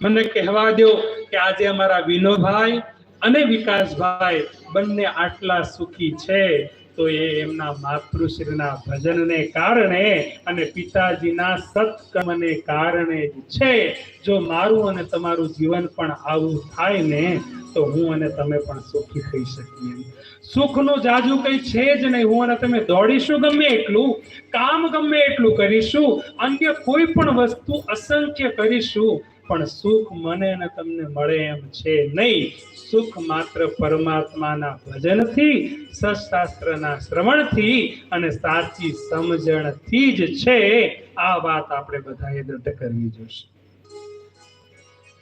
મને કહેવા દો કે આજે અમારા વિનોભાઈ અને વિકાસભાઈ બંને આટલા સુખી છે, તો એ એમના માતૃશ્રીના ભજનને કારણે અને પિતાજીના સત્કર્મને કારણે જ છે. જો મારું અને તમારું જીવન પણ આવું થાય ને, તો હું અને તમે પણ સુખી થઈ શકીએ. સુખનું જાજુ કંઈ છે જ નહીં. હું અને તમે દોડીશું ગમે એટલું, કામ ગમે એટલું કરીશું, અન્ય કોઈ પણ વસ્તુ અસંખ્ય કરીશું પણ સુખ મને અને તમને મળે એમ છે નહીં. સુખ માત્ર પરમાત્માના ભજનથી સશાસ્ત્રના શ્રવણથી અને સાચી સમજણથી જ છે. આ વાત આપણે બધાએ દૃઢ કરવી જોશે.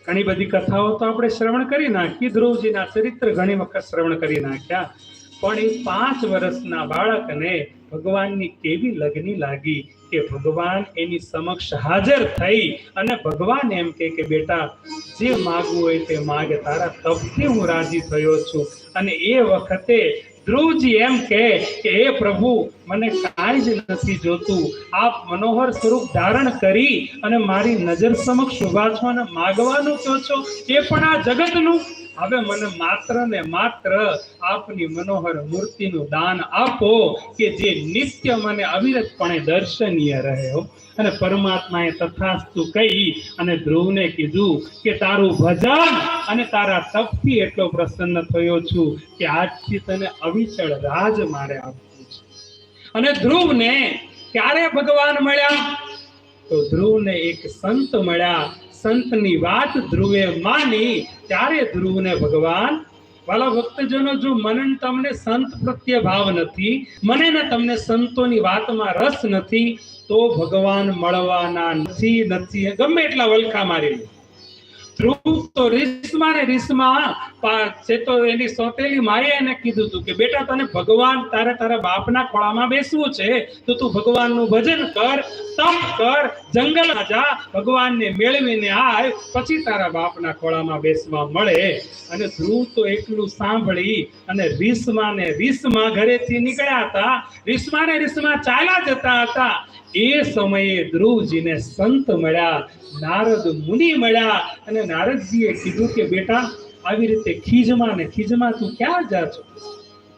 ઘણી બધી કથાઓ તો આપણે શ્રવણ કરી નાખી. ધ્રુવજીના ચરિત્ર ઘણી વખત શ્રવણ કરી નાખ્યા. પણ એ પાંચ વર્ષના બાળકને ભગવાનની કેવી લગની લાગી કે ભગવાન એની સમક્ષ હાજર થઈ અને ભગવાન એમ કે કે બેટા, જે માગવું હોય તે માગે, તારા તપથી હું રાજી થયો છું. અને એ વખતે ધ્રુવજી એમ કે કે, હે પ્રભુ, મને કાંઈ જ નથી જોતું. આપ મનોહર સ્વરૂપ ધારણ કરી અને મારી નજર સમક્ષ ઊભા છો અને માગવાનું કહો છો? એ પણ આ જગતનું હવે મને માત્ર ને માત્ર આપની મનોહર મૂર્તિનું દાન આપો કે જે નિત્ય મને અવિરતપણે દર્શનીય રહે હો. અને પરમાત્માએ તથાસ્તુ કહી અને ધ્રુવને કીધું કે તારું ભજન અને તારા તપથી એટલો પ્રસન્ન થયો છું કે આજથી તને અવિચળ રાજ મારે આપવું છે. અને ધ્રુવને ક્યારે ભગવાન મળ્યા? તો ધ્રુવને એક સંત મળ્યા. સંતની વાત ધ્રુવે માની ત્યારે ધ્રુવને ભગવાન, વાલા ભક્તજનો, જો મને તમને સંત પ્રત્યે ભાવ નથી, મને ને તમને સંતોની વાતમાં રસ નથી, તો ભગવાન મળવાના નથી નથી. ગમે એટલા વલખા મારી લો ધ્રુવ તો રીસમાં ને રીસમાં છે એની સોતેલી માએ એને કીધું હતું કે બેટા તને ભગવાન તારે તારા બાપના ખોળામાં બેસવું છે, તો તું ભગવાનનું ભજન કર, તપ કર, જંગલમાં જા, ભગવાનને મેળવીને આય, પછી તારા બાપના ખોળામાં બેસવા મળે. અને ધ્રુવ તો એટલું સાંભળી અને રીસમાં ને રીસમાં ઘરેથી નીકળ્યા હતા. રીસમાં ને રીસમાં ચાલ્યા જતા હતા. એ સમયે ધ્રુવજીને સંત મળ્યા, નારદ મુનિ મળ્યા અને નારદજીએ કીધું કે બેટા આવી રીતે ખીજમાં ને ખીજમાં તું ક્યાં જા છો?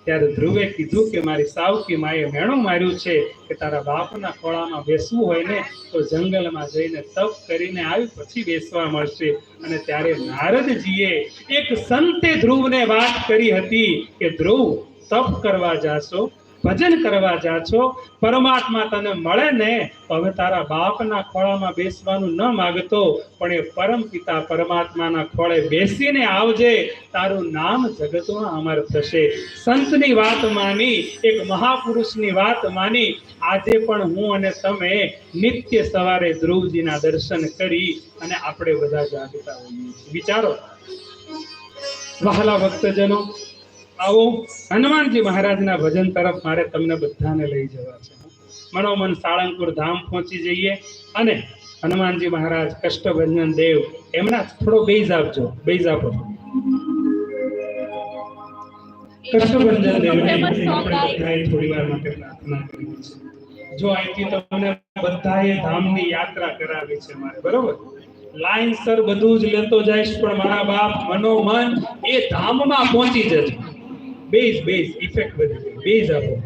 ત્યારે ધ્રુવે કીધું કે મારી સાવકી માએ મેણો માર્યું છે કે તારા બાપના ખોળામાં બેસવું હોય ને, તો જંગલમાં જઈને તપ કરીને આવી પછી બેસવા મળશે. અને ત્યારે નારદજીએ એક સંતે ધ્રુવને વાત કરી હતી કે, ધ્રુવ, તપ કરવા જાશો? ભજન કરવા જા છો, પરમાત્મા તને મળે ને હવે તારા બાપના ખોળામાં બેસવાનું ન માગતો, પણ એ પરમ પિતા પરમાત્માના ખોળે બેસીને આવજે, તારું નામ જગતમાં અમર થશે. સંતની વાત માની, એક મહાપુરુષની વાત માની, આજે પણ હું અને તમે નિત્ય સવારે ધ્રુવજીના દર્શન કરી અને આપણે બધા જાગતા હોઈએ વિચારો. વહાલા ભક્તજનો આવો. હનુમાનજી મહારાજના ભજન તરફ મારે તમને બધાને લઈ જવા છે. મનોમન સાળંગપુર ધામ પહોંચી જઈએ અને હનુમાનજી મહારાજ કષ્ટભંજન દેવ એમના થોડો બેઝ આપજો. બેઝ આપો. કષ્ટભંજન દેવને આપણે થોડી વાર માટે પ્રાર્થના કરવી છે. જો અહીંથી તમને બધાએ ધામની યાત્રા કરાવી છે મારે બરોબર? લાઈનસર બધું જ લેતો જઈશ પણ મારા બાપ મનોમન એ ધામમાં પહોંચી જજો. બેઝ બેઝ ઇફેક્ટ બધી બેઝ આપો.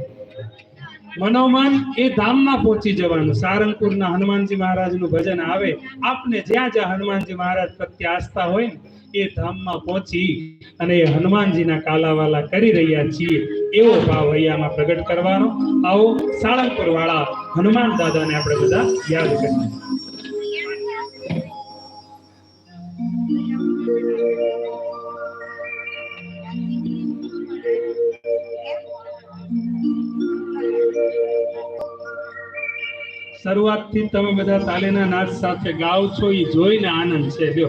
મનોમન એ ધામમાં પહોંચી જવાનું. સારંગપુરના હનુમાનજી મહારાજનું ભજન આવે. આપને જ્યાં જ્યાં હનુમાનજી મહારાજ પ્રત્યે આસ્થા હોય ને, એ ધામમાં પહોંચી અને એ હનુમાનજીના કાલાવાલા કરી રહ્યા છીએ. એવો ભાવ અહીંયામાં પ્રગટ કરવાનો. આવો સાળંગપુર વાળા હનુમાન દાદાને આપણે બધા યાદ કરીએ. શરૂઆતથી તમે બધા તાલીના નાચ સાથે ગાવ છો એ જોઈને આનંદ છે. જો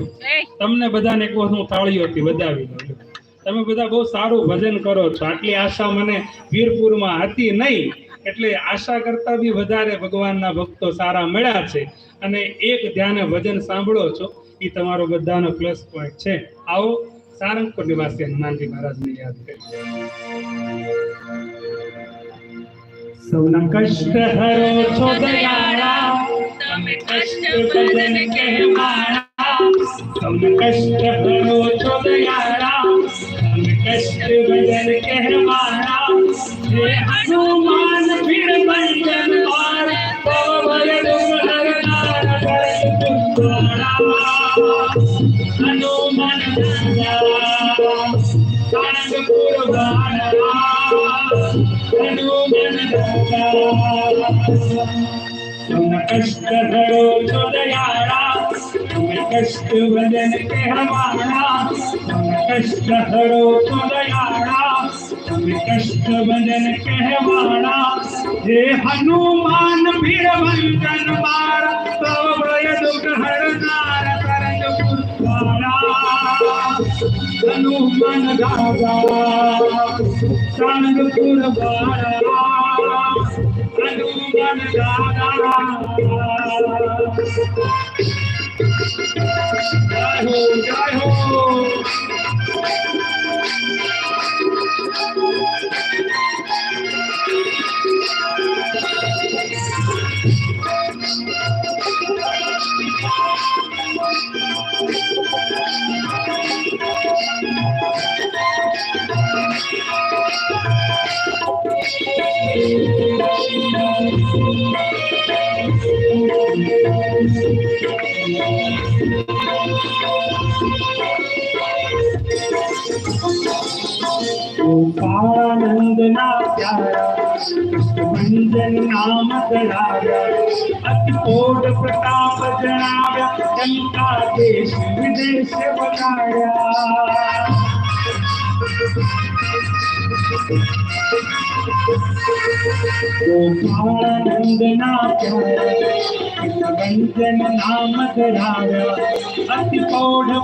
તમને બધાને એક હું તાળીઓથી વધાવી દઉં તમે બધા બહુ સારું ભજન કરો છો. આટલી આશા મને વીરપુરમાં હતી નહીં એટલે આશા કરતા બી વધારે ભગવાનના ભક્તો સારા મળ્યા છે. અને એક ધ્યાને ભજન સાંભળો છો એ તમારો બધાનો પ્લસ પોઈન્ટ છે. આવો સારંગપુર નિવાસી હનુમાનજી મહારાજને યાદ કરીએ. સૌના કષ્ટ હરો છો દયાળા તમે કષ્ટ ભજન કહેવાળા સૌના કષ્ટ હરો છો દયાળા તમે કષ્ટ વજન કહેવાળા. દાદા તમને કષ્ટ હરો છો દયાળા તમે કષ્ટ વદન કહેવાળા તમે કષ્ટ હરો છો દયાળા તમે કષ્ટ વદન કહેવાળા હે હનુમાન ભીડ ભંજન મારા તવ ભય દુઃખ હરનાર તરંગ પુરવાળા હનુમાન દાદા ચાંદપુર વાળા હનુમાન દાદા જય હો જય હો ગોપાળાનંદ ના પ્યારા કૃષ્ણભંજન નામ ધરાવ્યા અતિ કોટ પ્રતાપ જણાવ્યા કંકા દેશ વિદેશ વગાડ્યા ગોપાળાનંદ ના પ્યારા નામ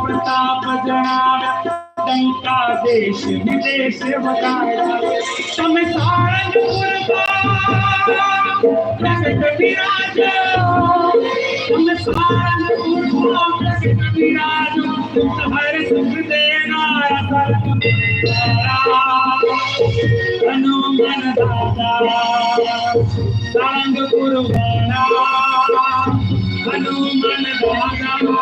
પ્રતાપ જણાવ્યા કંકા દેશ વિદેશ વગાડ્યા તમે સારંગપુર પ્રગટ વિરાજો તમે સારંગપુર પ્રગટ વિરાજો હર સુખ દેનારા હનુમાન દાદા સારંગપુર વાળા હનુમાન દાદા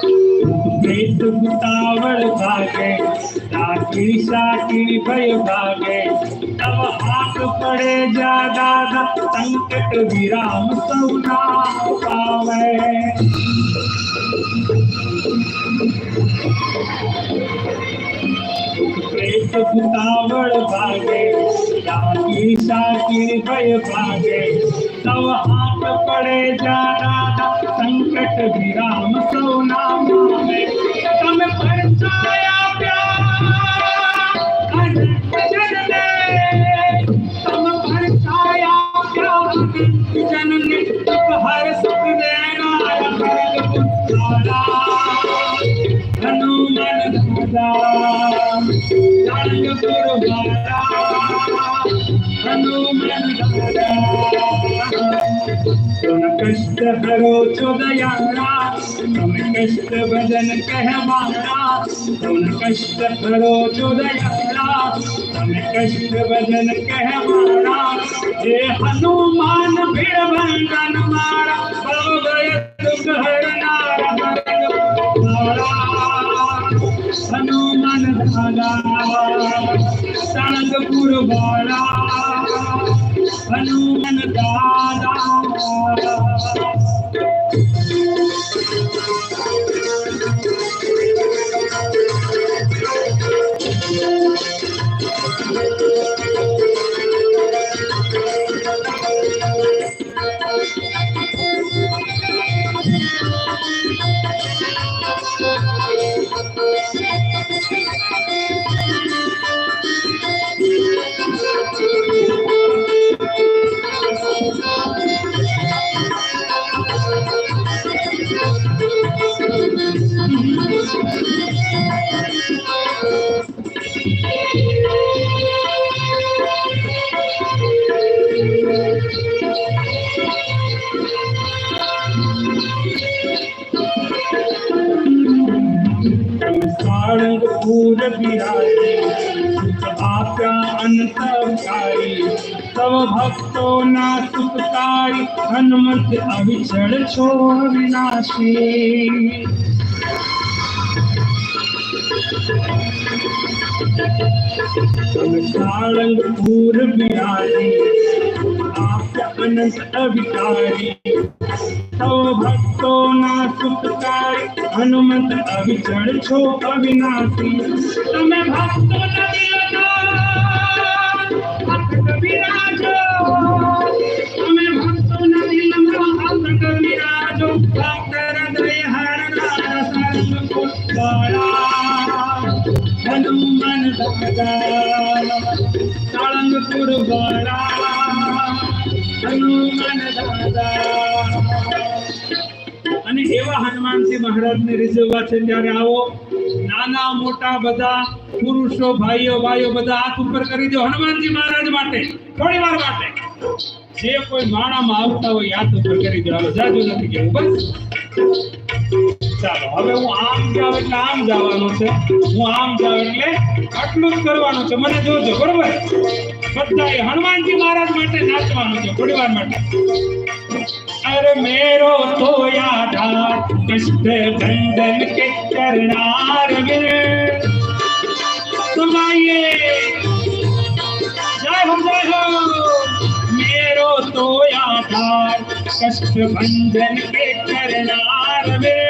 ईशा की भय भागे तब हाथ पड़े जा दादा, संकट विराम सौना पावे। भागे ईशा की भय भागे तब हाथ पड़े जा दादा, संकट विराम सौना पावे। હનુમાન દાદા ચાંદ ગુરુવારા હનુમાન દાદા તમે કષ્ટ હરો છો દયાળા તમે કષ્ટ ભજન કહેવાળા તમે કષ્ટ હરો છો દયાળા તમે કષ્ટ ભજન કહેવાળા હે હનુમાન ભીડ ભંગન મારા ભવ ભય દુઃખ હરનારા સાંગપુર વાળા આપ્યા અંતરકારી તવ ભક્તોના સુખકારી હનુમંત અવિચળ છો વિનાશી સાળંગપુર બિહારી આપ્યા અનંત અવિકારી તવ ભક્તો હનુમંત અવિચળ છો અવિનાશી. તમે ભક્તો સર્વ દાદા હનુમાન દાદા. અને એવા હનુમાનજી મહારાજને રીઝવવા છે, ત્યારે આવો. નાના, મોટા બધા, પુરુષો, ભાઈઓ ભાઈઓ બધા હાથ ઉપર કરી દો હનુમાનજી મહારાજ માટે થોડી વાર માટે. જે કોઈ માણામાં આવતા હોય હાથ ઉપર કરી દો. જાજુ નથી કેવું, બસ. ચાલો, હવે હું આમ જાવ એટલે આમ જવાનું છે. હું આમ જાવ એટલે આટલું જ કરવાનું છે. મને જોજો, બરોબર? બધાએ હનુમાનજી મહારાજ માટે નાચવાનું છે થોડી વાર માટે. अरे मेरो तो आधार कष्ट बंधन के करनार में सुनाइए जय हो जय हो मेरो तो आधार कष्ट बंधन के करनार में